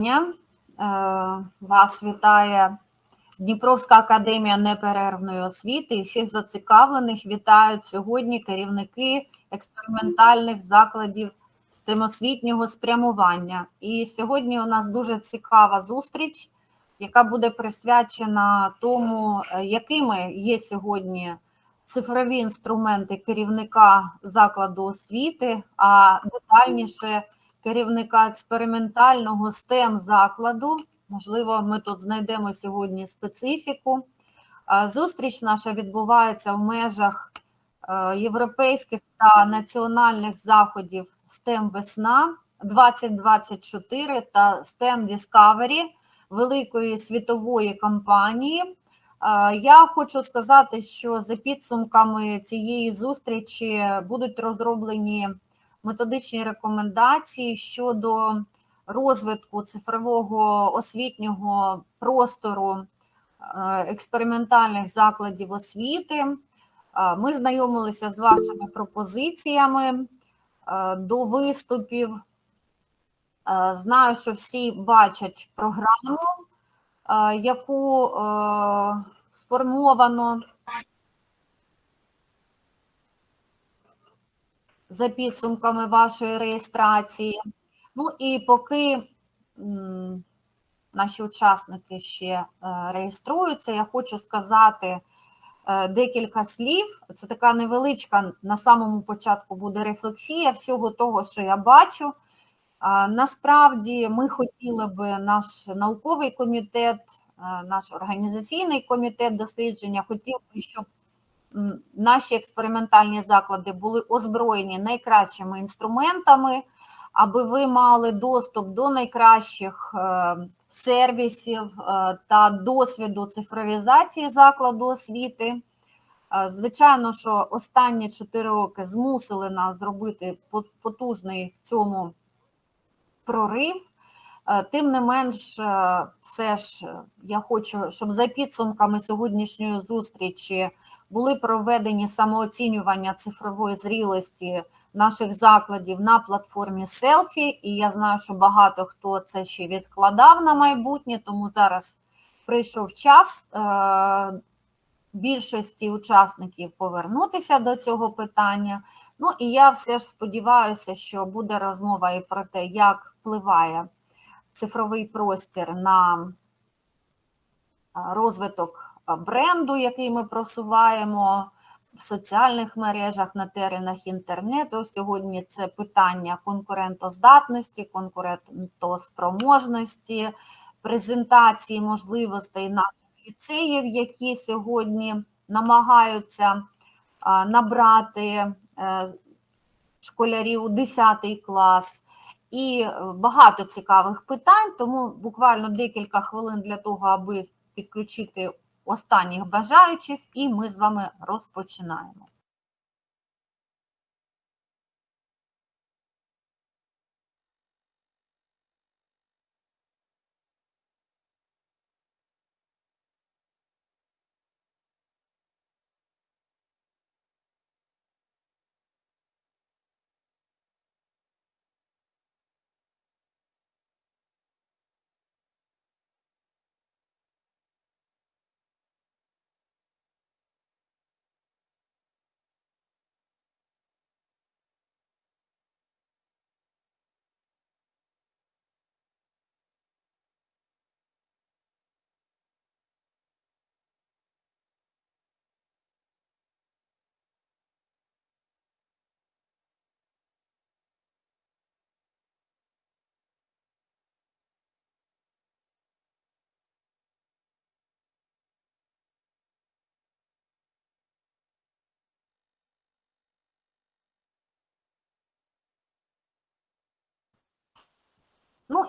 дня. Е, Вас вітає Дніпровська академія неперервної освіти і всіх зацікавлених вітають сьогодні керівники експериментальних закладів STEM-освітнього спрямування. І сьогодні у нас дуже цікава зустріч, яка буде присвячена тому, е, якими є сьогодні цифрові інструменти керівника закладу освіти, а детальніше керівника експериментального STEM закладу. Можливо, ми тут знайдемо сьогодні специфіку. Зустріч наша відбувається в межах е, європейських та національних заходів STEM Весна 2024 та STEM Discovery великої світової кампанії. Я хочу сказати, що за підсумками цієї зустрічі будуть розроблені методичні рекомендації щодо розвитку цифрового освітнього простору е, експериментальних закладів освіти. Е, Ми знайомилися з вашими пропозиціями е, до виступів. Знаю, що всі бачать програму, яку сформовано за підсумками вашої реєстрації. Ну і поки наші учасники ще е, реєструються, я хочу сказати е, декілька слів. Це така невеличка на самому початку буде рефлексія всього того, що я бачу. Насправді ми хотіли би наш науковий комітет, е, наш організаційний комітет дослідження хотів би, щоб наші експериментальні заклади були озброєні найкращими інструментами, аби ви мали доступ до найкращих е, сервісів е, та досвіду цифровізації закладу освіти. Е, Звичайно, що останні 4 роки змусили нас зробити потужний в цьому прорив. Тим не менш, все ж я хочу, щоб за підсумками сьогоднішньої зустрічі були проведені самооцінювання цифрової зрілості наших закладів на платформі селфі, і я знаю, що багато хто це ще відкладав на майбутнє, тому зараз прийшов час е, більшості учасників повернутися до цього питання. Ну і я все ж сподіваюся, що буде розмова і про те, як впливає цифровий простір на е, розвиток бренду, який ми просуваємо в соціальних мережах, на теренах інтернету. Сьогодні це питання конкурентоздатності, конкурентоспроможності, презентації можливостей наших ліцеїв, які сьогодні намагаються набрати е, школярів у 10 клас. І е, багато цікавих питань, тому буквально декілька хвилин для того, аби підключити останніх бажаючих, і ми з вами розпочинаємо.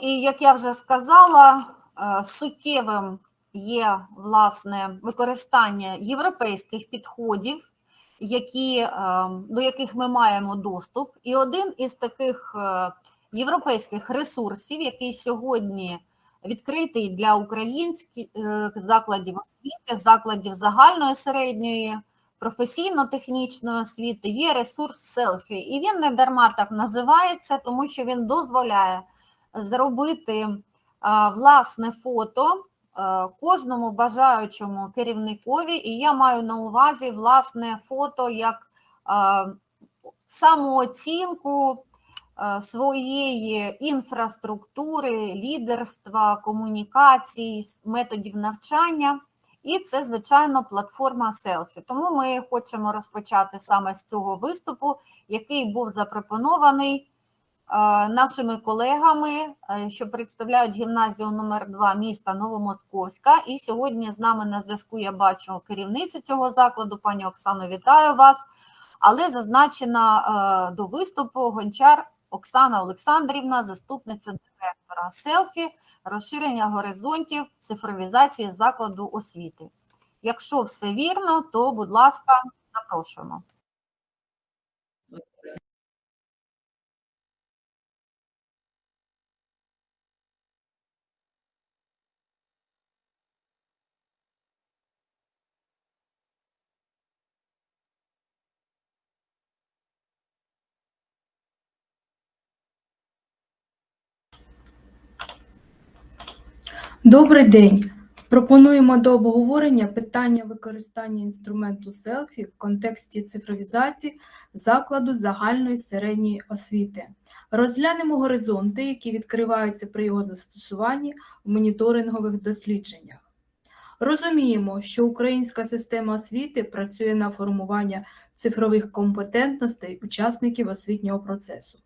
І як я вже сказала, е, суттєвим є власне використання європейських підходів, які, е, до яких ми маємо доступ. І один із таких е, європейських ресурсів, який сьогодні відкритий для українських закладів освіти, закладів загальної середньої, професійно-технічної освіти, є ресурс селфі. І він не дарма так називається, тому що він дозволяє зробити власне фото кожному бажаючому керівникові, і я маю на увазі власне фото як самооцінку своєї інфраструктури, лідерства, комунікацій, методів навчання. І це, звичайно, платформа селфі. Тому ми хочемо розпочати саме з цього виступу, який був запропонований нашими колегами, е, що представляють гімназію номер 2 міста Новомосковська. І сьогодні з нами на зв'язку я бачу керівницю цього закладу, пані Оксано, вітаю вас. Але зазначена е, до виступу гончар Оксана Олександрівна, заступниця директора селфі розширення горизонтів цифровізації закладу освіти. Якщо все вірно, то, будь ласка, запрошуємо. Добрий день. Пропонуємо до обговорення питання використання інструменту селфі в контексті цифровізації закладу загальної середньої освіти. Розглянемо горизонти, які відкриваються при його застосуванні в моніторингових дослідженнях. Розуміємо, що українська система освіти працює на формування цифрових компетентностей учасників освітнього процесу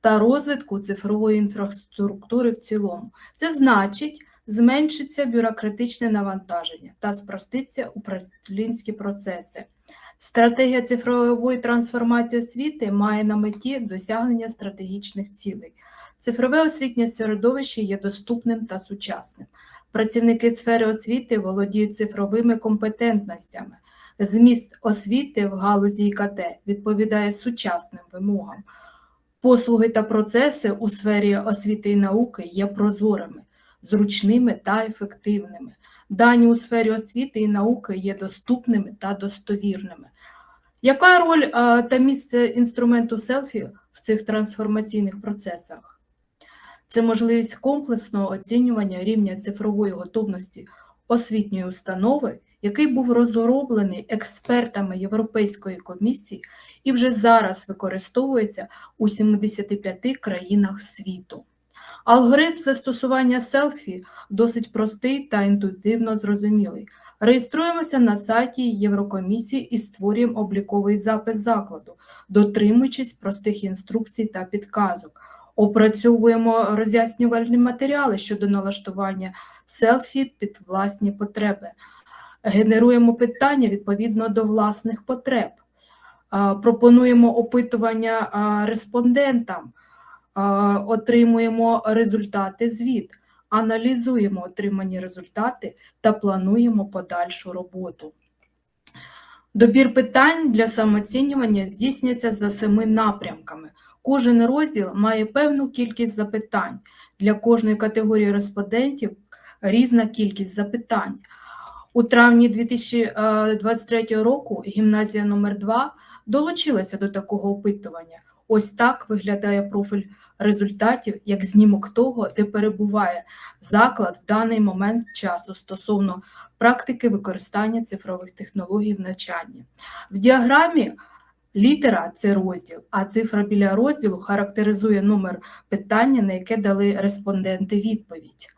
та розвитку цифрової інфраструктури в цілому. Це значить, зменшиться бюрократичне навантаження та спроститься управлінські процеси. Стратегія цифрової трансформації освіти має на меті досягнення стратегічних цілей. Цифрове освітнє середовище є доступним та сучасним. Працівники сфери освіти володіють цифровими компетентностями. Зміст освіти в галузі ІКТ відповідає сучасним вимогам. Послуги та процеси у сфері освіти і науки є прозорими зручними та ефективними. Дані у сфері освіти і науки є доступними та достовірними. Яка роль та місце інструменту селфі в цих трансформаційних процесах? Це можливість комплексного оцінювання рівня цифрової готовності освітньої установи, який був розроблений експертами Європейської комісії і вже зараз використовується у 75 країнах світу. Алгоритм застосування селфі досить простий та інтуїтивно зрозумілий. Реєструємося на сайті Єврокомісії і створюємо обліковий запис закладу, дотримуючись простих інструкцій та підказок. Опрацьовуємо роз'яснювальні матеріали щодо налаштування селфі під власні потреби. Генеруємо питання відповідно до власних потреб. Пропонуємо опитування респондентам отримуємо результати звіт, аналізуємо отримані результати та плануємо подальшу роботу. Добір питань для самооцінювання здійснюється за семи напрямками. Кожен розділ має певну кількість запитань. Для кожної категорії респондентів різна кількість запитань. У травні 2023 року гімназія номер 2 долучилася до такого опитування. Ось так виглядає профіль результатів як знімок того, де перебуває заклад в даний момент часу стосовно практики використання цифрових технологій в навчанні. В діаграмі літера це розділ, а цифра біля розділу характеризує номер питання, на яке дали респонденти відповідь.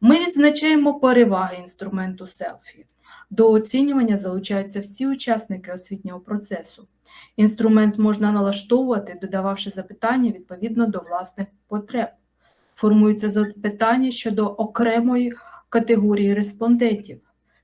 Ми відзначаємо переваги інструменту селфі. До оцінювання залучаються всі учасники освітнього процесу. Інструмент можна налаштовувати, додававши запитання відповідно до власних потреб. Формуються запитання щодо окремої категорії респондентів.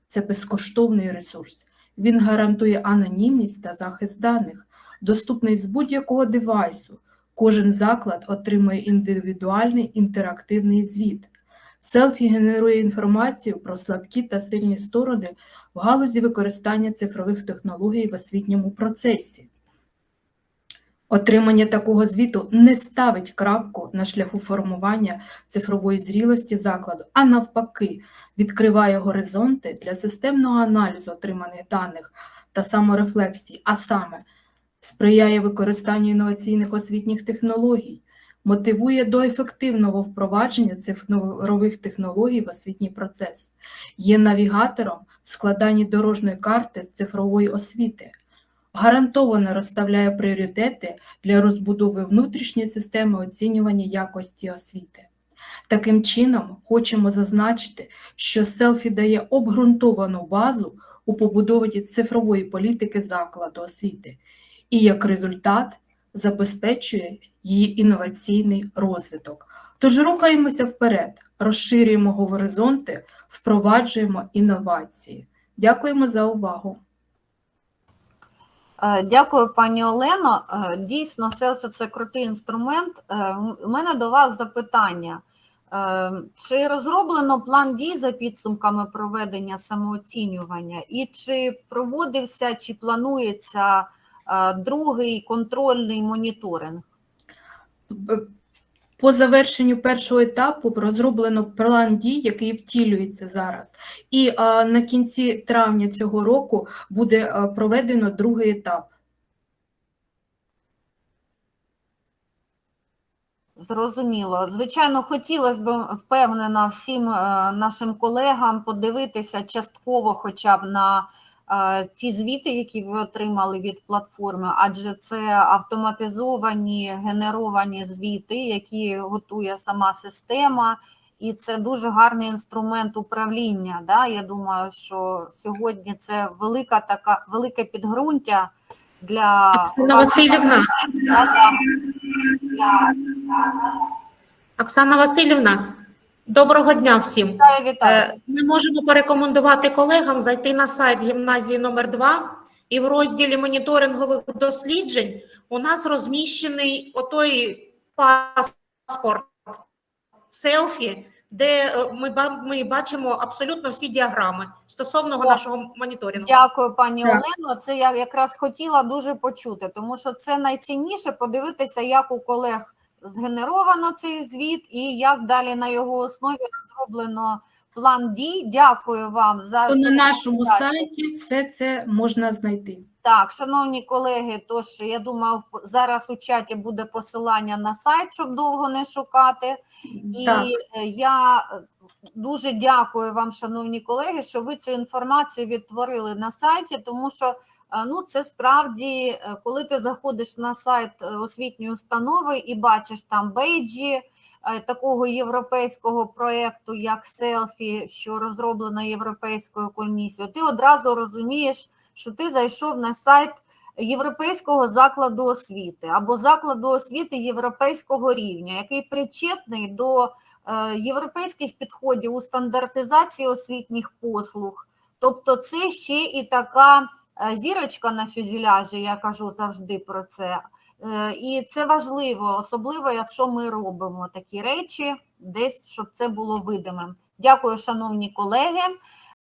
Це безкоштовний ресурс. Він гарантує анонімність та захист даних, доступний з будь-якого девайсу. Кожен заклад отримує індивідуальний інтерактивний звіт. Селфі генерує інформацію про слабкі та сильні сторони в галузі використання цифрових технологій в освітньому процесі. Отримання такого звіту не ставить крапку на шляху формування цифрової зрілості закладу, а навпаки, відкриває горизонти для системного аналізу отриманих даних та саморефлексії, а саме сприяє використанню інноваційних освітніх технологій, мотивує до ефективного впровадження цифрових технологій в освітній процес, є навігатором в складанні дорожньої карти з цифрової освіти, гарантовано розставляє пріоритети для розбудови внутрішньої системи оцінювання якості освіти. Таким чином, хочемо зазначити, що селфі дає обґрунтовану базу у побудові цифрової політики закладу освіти. І як результат забезпечує її інноваційний розвиток. Тож рухаємося вперед, розширюємо горизонти, впроваджуємо інновації. Дякуємо за увагу. Е, Дякую, пані Олено. Е, Дійсно, селфі це крутий інструмент. Е, У мене до вас запитання. Чи розроблено план дій за підсумками проведення самооцінювання? І чи проводився, чи планується другий контрольний моніторинг? По завершенню першого етапу розроблено план дій, який втілюється зараз. І а, на кінці травня цього року буде а, проведено другий етап. Зрозуміло. Звичайно, хотілося б впевнена всім е, нашим колегам подивитися частково хоча б на е, ті звіти, які ви отримали від платформи, адже це автоматизовані генеровані звіти, які готує сама система, і це дуже гарний інструмент управління. Да? Я думаю, що сьогодні це велика така велике підґрунтя для Оксана Васильівна, для Оксана Васильівна, доброго дня всім. Вітаю, вітаю. Е, Ми можемо порекомендувати колегам зайти на сайт гімназії номер 2 і в розділі моніторингових досліджень у нас розміщений отой паспорт селфі, де е, ми, ми бачимо абсолютно всі діаграми стосовно О, нашого моніторингу. Дякую, пані Так. Олено. Це я якраз хотіла дуже почути, тому що це найцінніше подивитися, як у колег згенеровано цей звіт і як далі на його основі розроблено план дій. Дякую вам за То на нашому сайті все це можна знайти. Так, шановні колеги, тож я думаю, зараз у чаті буде посилання на сайт, щоб довго не шукати. І Так. е, я е, дуже дякую вам, шановні колеги, що ви цю інформацію відтворили на сайті, тому що ну, це справді, е, коли ти заходиш на сайт е, освітньої установи і бачиш там бейджі е, такого європейського проєкту, як селфі, що розроблено Європейською комісією, ти одразу розумієш, що ти зайшов на сайт європейського закладу освіти або закладу освіти європейського рівня, який причетний до е, європейських підходів у стандартизації освітніх послуг. Тобто, це ще і така е, зірочка на фюзеляжі, я кажу завжди про це. Е, І це важливо, особливо якщо ми робимо такі речі, десь щоб це було видимим. Дякую, шановні колеги.